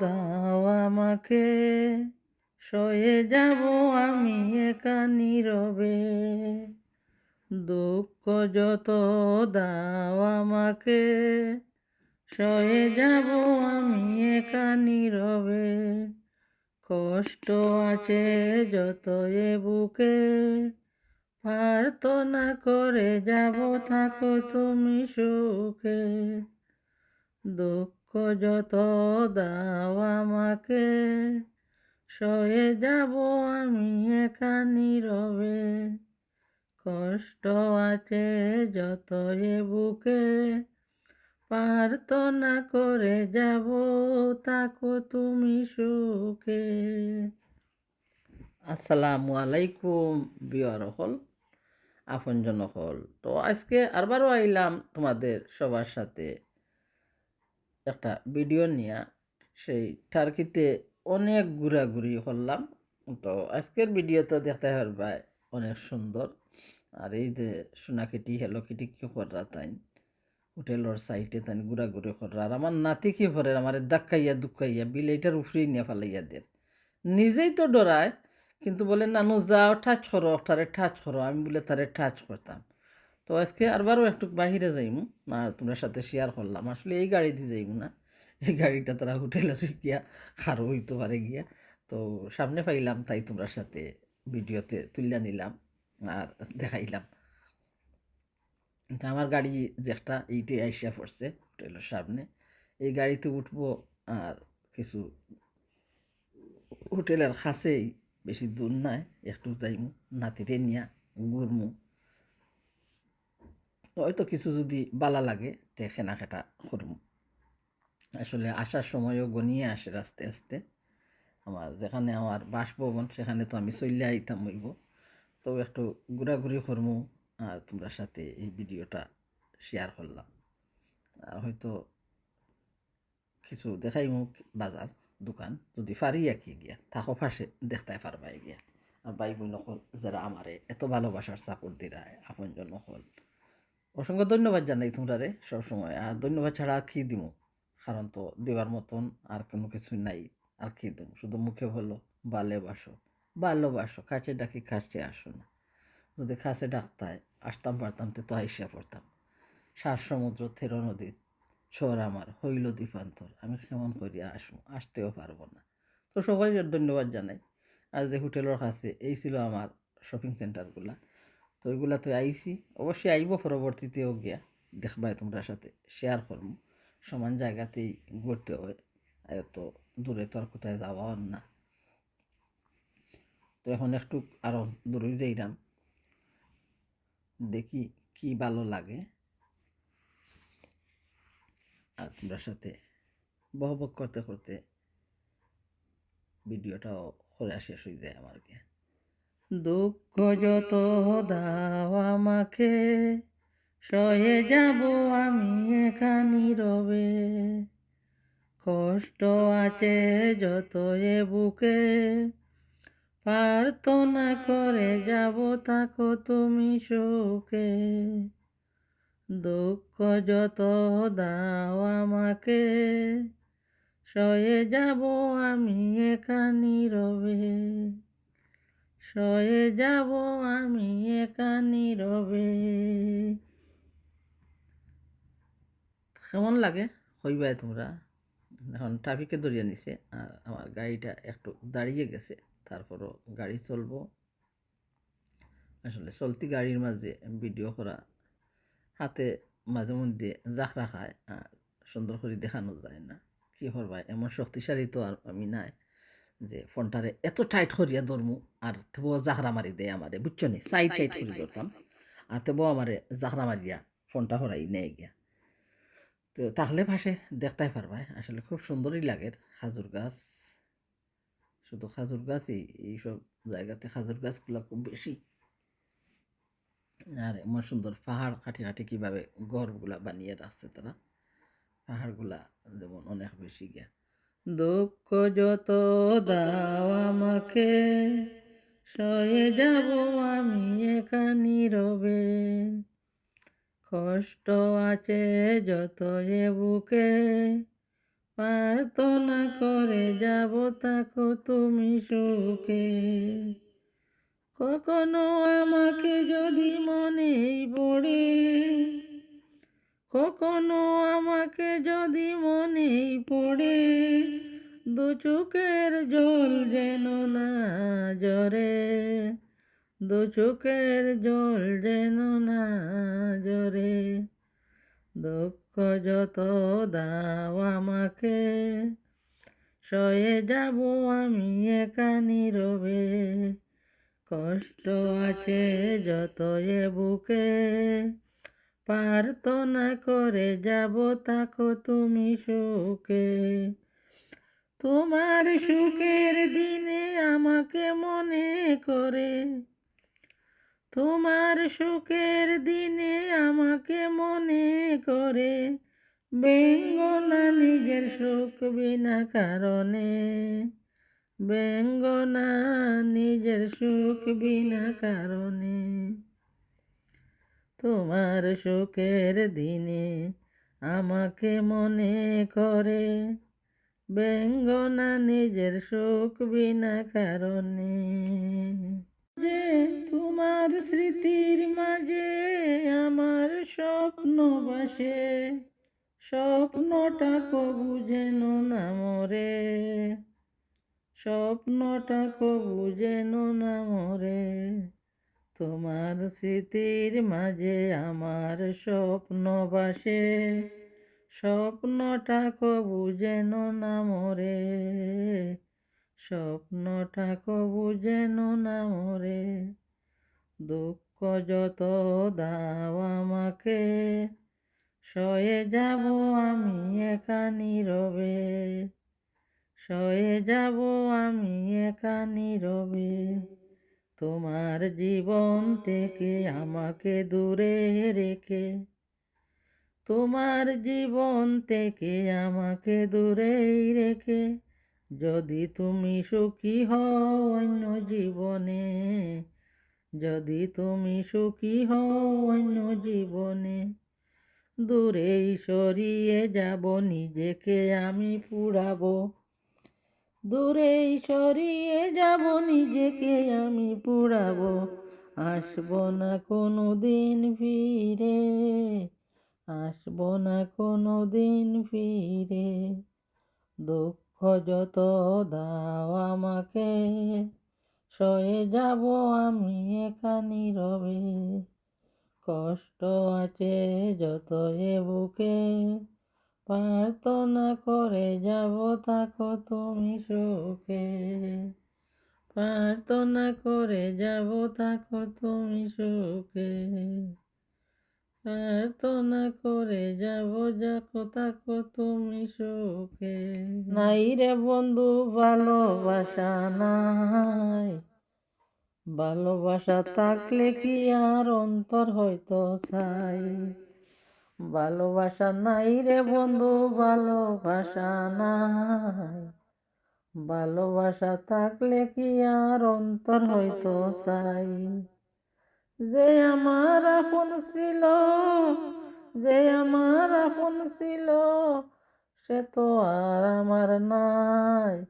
দাও আমাকে, সয়ে যাব আমি একা নীরবে। দুঃখ যত দাও আমাকে, সয়ে যাব আমি একা নীরবে। কষ্ট আছে যত এ বুকে, প্রার্থনা করে যাব থাকো তুমি সুখে। দুঃখ যত দাও আমাকে। সয়ে যাব আমি একা নীরবে কষ্ট আছে যত এ বুকে। প্রার্থনা করে যাব তাকো তুমি সুখে। আসসালামু আলাইকুম, বিয়ার হল, আপনজন হল। তো আজকে আরবারও আইলাম তোমাদের সবার সাথে। একটা ভিডিও নিয়ে সেই টার্কিতে অনেক ঘোরাঘুরি করলাম। তো আজকের ভিডিও তো দেখতে পারবাই অনেক সুন্দর। আর এই যে সোনাকিটি হেলো কিটি কি করা তাই হোটেলের সাইটে তাই ঘোরাঘুরি করা আর আমার নাতি কি করে, আমার দাক্কাইয়া দুক্কাইয়া বিলেটার উফরেই নিয়ে ফেলাইয়া দের নিজেই তো ডরায়, কিন্তু বলে, নানু যাও টাচ করো, তারে টাচ করো। আমি বলে, তারে টাচ করতাম। তো আজকে আরবারও একটু বাহিরে যাইমু না তোমার সাথে শেয়ার করলাম। আসলে এই গাড়ি দিয়ে যাইমু না, এই গাড়িটা তারা হোটেলে গিয়া খারো হইতে পারে গিয়া। তো সামনে পাইলাম, তাই তোমরা সাথে ভিডিওতে তুলিয়া নিলাম আর দেখাইলাম। তা আমার গাড়ি যেটা এইটাই আইসা পড়ছে হোটেলের সামনে। এই গাড়িতে উঠবো আর কিছু হোটেলের কাছেই বেশি দূর নাই, একটু যাইমু, নাতিরে নিয়া ঘুরমু। হয়তো কিছু যদি বালা লাগে, তে কেনাকাটা করমু। আসলে আসার সময়ও গনিয়ে আসে আস্তে আস্তে। আমার যেখানে আমার বাসভবন, সেখানে তো আমি চলে আইতাম হইব। তো একটু ঘোরাঘুরি করব আর তোমরা সাথে এই ভিডিওটা শেয়ার করলাম। আর হয়তো কিছু দেখাইমু বাজার, দোকান, যদি পারি কি গিয়া। থাকো পাশে দেখতে পারবাই গিয়া। আর ভাই বোন যারা আমারে এত ভালোবাসার সাপোর্ট দিরায় আপনজন নকল অসংখ্য ধন্যবাদ জানাই তোমরা রে সবসময়। আর ধন্যবাদ ছাড়া আর কী দিমু? কারণ তো দেওয়ার মতন আর কোনো কিছু নাই। আর কী দেবো শুধু মুখে বলো ভালোবাসো ভালোবাসো কাছে ডাকি, কাছে আসো না। যদি কাছে ডাকতায়, আসতাম পারতাম, তো আইসা পড়তাম। সার সমুদ্র থেরো নদী চর আমার, হইল দ্বীপান্তর। আমি কেমন করিয়া আসব আসতেও পারব না। তো সবাই ধন্যবাদ জানাই। আর যে হোটেলের কাছে, এই ছিল আমার শপিং সেন্টারগুলা তো ওইগুলা তো আইসি অবশ্যই আইব পরবর্তীতেও গিয়া। দেখবাই তোমরা সাথে শেয়ার করব সমান জায়গাতেই ঘুরতে হয় এত দূরে তো আর কোথায় যাওয়া না। তো এখন একটু আরও দূরে যাইলাম। দেখি কি ভালো লাগে। আর তোমরা সাথে বহবক করতে করতে ভিডিওটাও করে শেষ হয়ে যায় আমার আমাকে দুঃখ যত দাও আমাকে, সয়ে যাব আমি এখানি রবে। কষ্ট আছে যত এ বুকে, প্রার্থনা করে যাব থাকো তুমি সুখে। দুঃখ যত দাও আমাকে, সয়ে যাব আমি এখানি রবে। সয়ে যাব আমি এখানি রবে কেমন লাগে? কইবাই তোমরা। এখন ট্রাফিকে দরিয়া নিছে, আর আমার গাড়িটা একটু দাঁড়িয়ে গেছে, তারপরও গাড়ি চলবো। আসলে চলতি গাড়ির মাঝে ভিডিও করা, হাতে মাঝে মধ্যে জাখরা খায়, আর সুন্দর করে দেখানো যায় না। কি করবা? এমন শক্তিশালী তো আর আমি নাই। যে ফোনটারে এত টাইট করিয়া ধরমু আর তেব জাখরা মারি দেয় আমারে বুঝছ নি? সাইড টাইট করে ধরতাম। আর তেব আমারে জাখরা মারিয়া ফোনটা হরাই নেয় গিয়া। তো তাহলে ভাসে দেখতেই পারবা আসলে খুব সুন্দরই লাগে খাজুর গাছ। শুধু খাজুর গাছই এইসব জায়গাতে খাজুর গাছগুলো খুব বেশি। আর এমন সুন্দর পাহাড় কাটি কাটি কীভাবে ঘরগুলা বানিয়ে রাখছে তারা পাহাড়গুলা যেমন অনেক বেশি গিয়া। দুঃখ যত দাও আমাকে, সয়ে যাব আমি এখানি রবে কষ্ট আছে যত এ বুকে, প্রার্থনা করে যাব তাকো তুমি সুখে। কখনো আমাকে যদি মনেই পড়ে কখনো আমাকে যদি মনেই পড়ে, দু চোখের জল যেন না জরে দু চোখের জল যেন না জরে দুঃখ যত দাও আমাকে, সয়ে যাব আমি একা নীরবে। কষ্ট আছে যত এ বুকে প্রার্থনা করে যাব তাকো তুমি সুখে। তোমার সুখের দিনে আমাকে মনে করে। তোমার সুখের দিনে আমাকে মনে করে। বেঙ্গনা নিজের সুখ বিনা কারণে। বেঙ্গনা নিজের সুখ বিনা কারণে। তোমার সুখের দিনে আমাকে মনে করে। বেঙ্গনা নিজের সুখ বিনা কারণে। যে তোমার স্মৃতির মাঝে আমার স্বপ্ন বাসে, স্বপ্নটা কবু যেন না মরে। স্বপ্নটা কবু যেন না মরে। তোমার স্মৃতির মাঝে আমার স্বপ্ন বাসে। স্বপ্নটা কবু যেন না মরে। স্বপ্নটা কবু যেন না মরে। দুঃখ যত দাও আমাকে, সয়ে যাব আমি একা নীরবে। সয়ে যাব আমি একা নীরবে। তোমার জীবন থেকে আমাকে দূরে রেখে, তোমার জীবন থেকে আমাকে দূরেই রেখে, যদি তুমি সুখী হও অন্য জীবনে, যদি তুমি সুখী হও অন্য জীবনে, দূরেই সরিয়ে যাব, নিজেকে আমি পুরাবো। দূরেই সরিয়ে যাব নিজেকে আমি পুরাবো আসব না কোনো দিন ফিরে, আসব না কোনো দিন ফিরে। দুঃখ যত দাও আমাকে, সয়ে যাব আমি একা নীরবে। কষ্ট আছে যত এ বুকে প্রার্থনা করে যাব থাকো তুমি সুখে। প্রার্থনা করে যাব থাকো তুমি সুখে। প্রার্থনা করে যাব যাকো থাকো তুমি সুখে। নাই রে বন্ধু, ভালোবাসা নাই। ভালোবাসা থাকলে কি আর অন্তর হয়তো চাই ভালোবাসা নাই রে বন্ধু, ভালোবাসা নাই। ভালোবাসা থাকলে কি আর অন্তর হয়তো চাই? যে আমার আপন ছিল, যে আমার আপন ছিল, সে তো আর আমার নাই।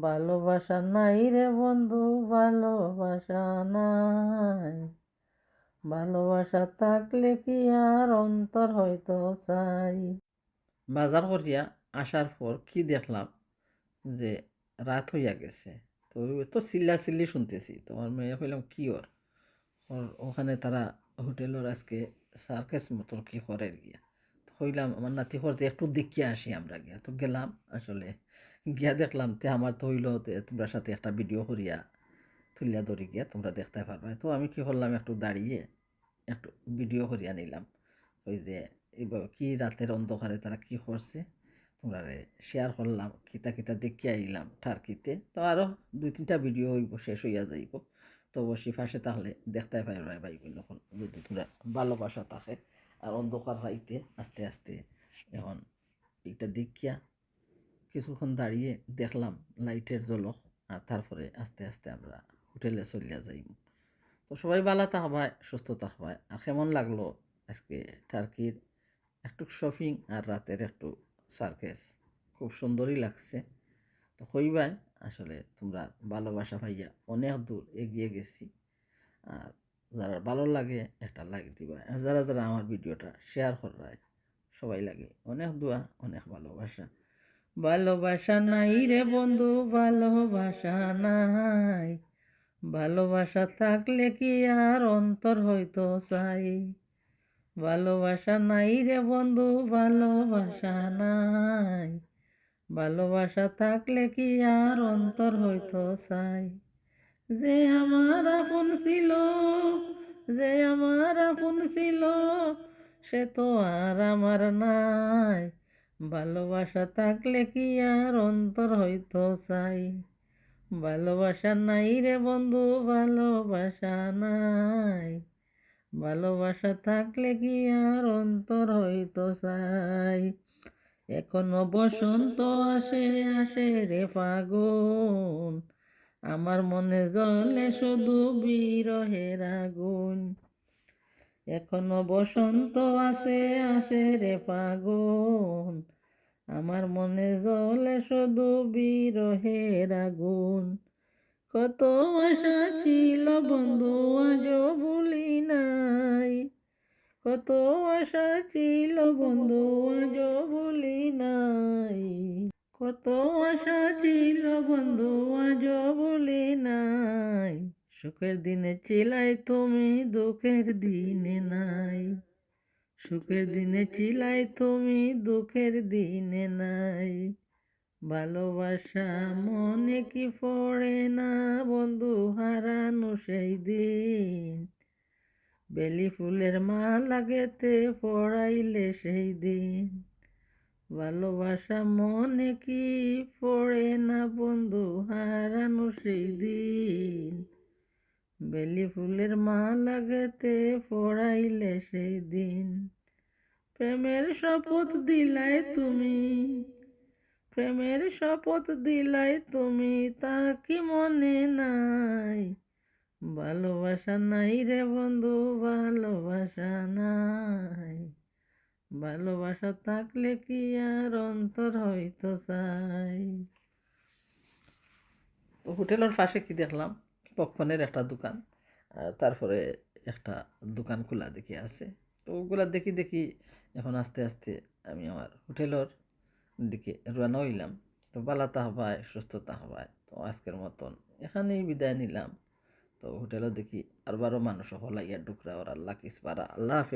ভালোবাসা নাই রে বন্ধু, ভালোবাসা নাই। ভালোবাসা থাকলে কি আর অন্তর হয়তো চাই? বাজার করিয়া আসার পর কি দেখলাম? যে রাত হইয়া গেছে। তো তো চিল্লা চিল্লি শুনতেছি। তোমার মেয়ে কইলাম, কি ওর? ওখানে তারা হোটেলের আজকে সার্কেস মতন কি করে গিয়া। তো কইলাম, আমার নাতি করতে একটু দেখিয়া আসি আমরা গিয়া। তো গেলাম আসলে। গিয়া দেখলাম তে আমার তো হইল তোমরা সাথে একটা ভিডিও করিয়া তুলিয়া ধরি গিয়া তোমরা দেখতে পারবে। তো আমি কি করলাম একটু দাঁড়িয়ে একটু ভিডিও করিয়া নিলাম। ওই যে এইভাবে কী রাতের অন্ধকারে তারা কি করছে, তোমরা শেয়ার করলাম, কিতা কিতা দেখিয়া আইলাম টার্কিতে তো আরও দুই তিনটা ভিডিও হইব, শেষ হইয়া যাইব। তো অবশ্যই পাশে তাহলে দেখতে পাইবে ভাই যখন যদি তোমরা ভালোবাসা থাকে আর অন্ধকার রাইতে আস্তে আস্তে এখন এইটা দেখিয়া কিছুক্ষণ দাঁড়িয়ে দেখলাম লাইটের জলক আর তারপরে আস্তে আস্তে আমরা হোটেলে চলিয়া যাইব। তো সবাই ভালো থাকবায়, সুস্থ থাকবায়। আর কেমন লাগল আজকে টার্কির? একটু শপিং আর রাতের একটু সার্কেস খুব সুন্দরই লাগছে। তো কইবাই আসলে তোমরা ভালোবাসা পাইয়া অনেক দূর এগিয়ে গেছি। আর যারা ভালো লাগে, একটা লাইক দিবা। যারা যারা আমার ভিডিওটা শেয়ার করায় সবাই লাগে অনেক দোয়া, অনেক ভালোবাসা। ভালোবাসা নাই রে বন্ধু, ভালোবাসা নাই। ভালোবাসা থাকলে কি আর অন্তর হয়তো চাই? ভালোবাসা নাই রে বন্ধু, ভালোবাসা নাই। ভালোবাসা থাকলে কি আর অন্তর হয়তো চাই? যে আমার আপন ছিল, যে আমার আপন ছিল, সে তো আর আমার নাই। ভালোবাসা থাকলে কি আর অন্তর হয়তো চাই? ভালোবাসা নাই রে বন্ধু, ভালোবাসা নাই। ভালোবাসা থাকলে কি আর অন্তর হইতো চাই? এখনও বসন্ত আসে আসে রে ফাগুন। আমার মনে জ্বলে শুধু বিরহের আগুন। এখনও বসন্ত আসে আসে রে ফাগুন। আমার মনে জ্বলে শুধু বিরহের আগুন। কত আশা ছিল বন্ধু আজও ভুলি নাই। কত আশা ছিল বন্ধু আজও ভুলি নাই। কত আশা ছিল বন্ধু আজও ভুলি নাই। সুখের দিনে চিলাই তুমি, দুঃখের দিনে নাই। সুখের দিনে চিলাই তুমি, দুঃখের দিনে নাই। ভালোবাসা মনে কি পড়ে না বন্ধু? হারানো সেই দিন। বেলি ফুলের মালা গেতে পড়াইলে সেই দিন। ভালোবাসা মনে কি পড়ে না বন্ধু? হারানো সেই দিন। বেলি ফুলের মালা গেতে পড়াইলে সেই দিন। প্রেমের শপথ দিলাই তুমি। প্রেমের শপথ দিলাই, তুমি তা কি মনে নাই। ভালোবাসা নাই রে বন্ধু, ভালোবাসা নাই। ভালোবাসা থাকলে কি আর অন্তর হয়তো চাই? হোটেলের পাশে কি দেখলাম? পক্ষণের একটা দোকান তারপরে একটা দোকান খোলা দেখি আছে। তো ওগুলা দেখি দেখি এখন আস্তে আস্তে আমি আমার হোটেলের দিকে রওনা হইলাম। তো বালা তাহবায় সুস্থতা হবায় তো আজকের মতন এখানেই বিদায় নিলাম। তো হোটেলও দেখি আর বারো মানুষ হলাইয়া ডুকরা ওরা আল্লাহ কিসপারা আল্লাহ হাফেজ।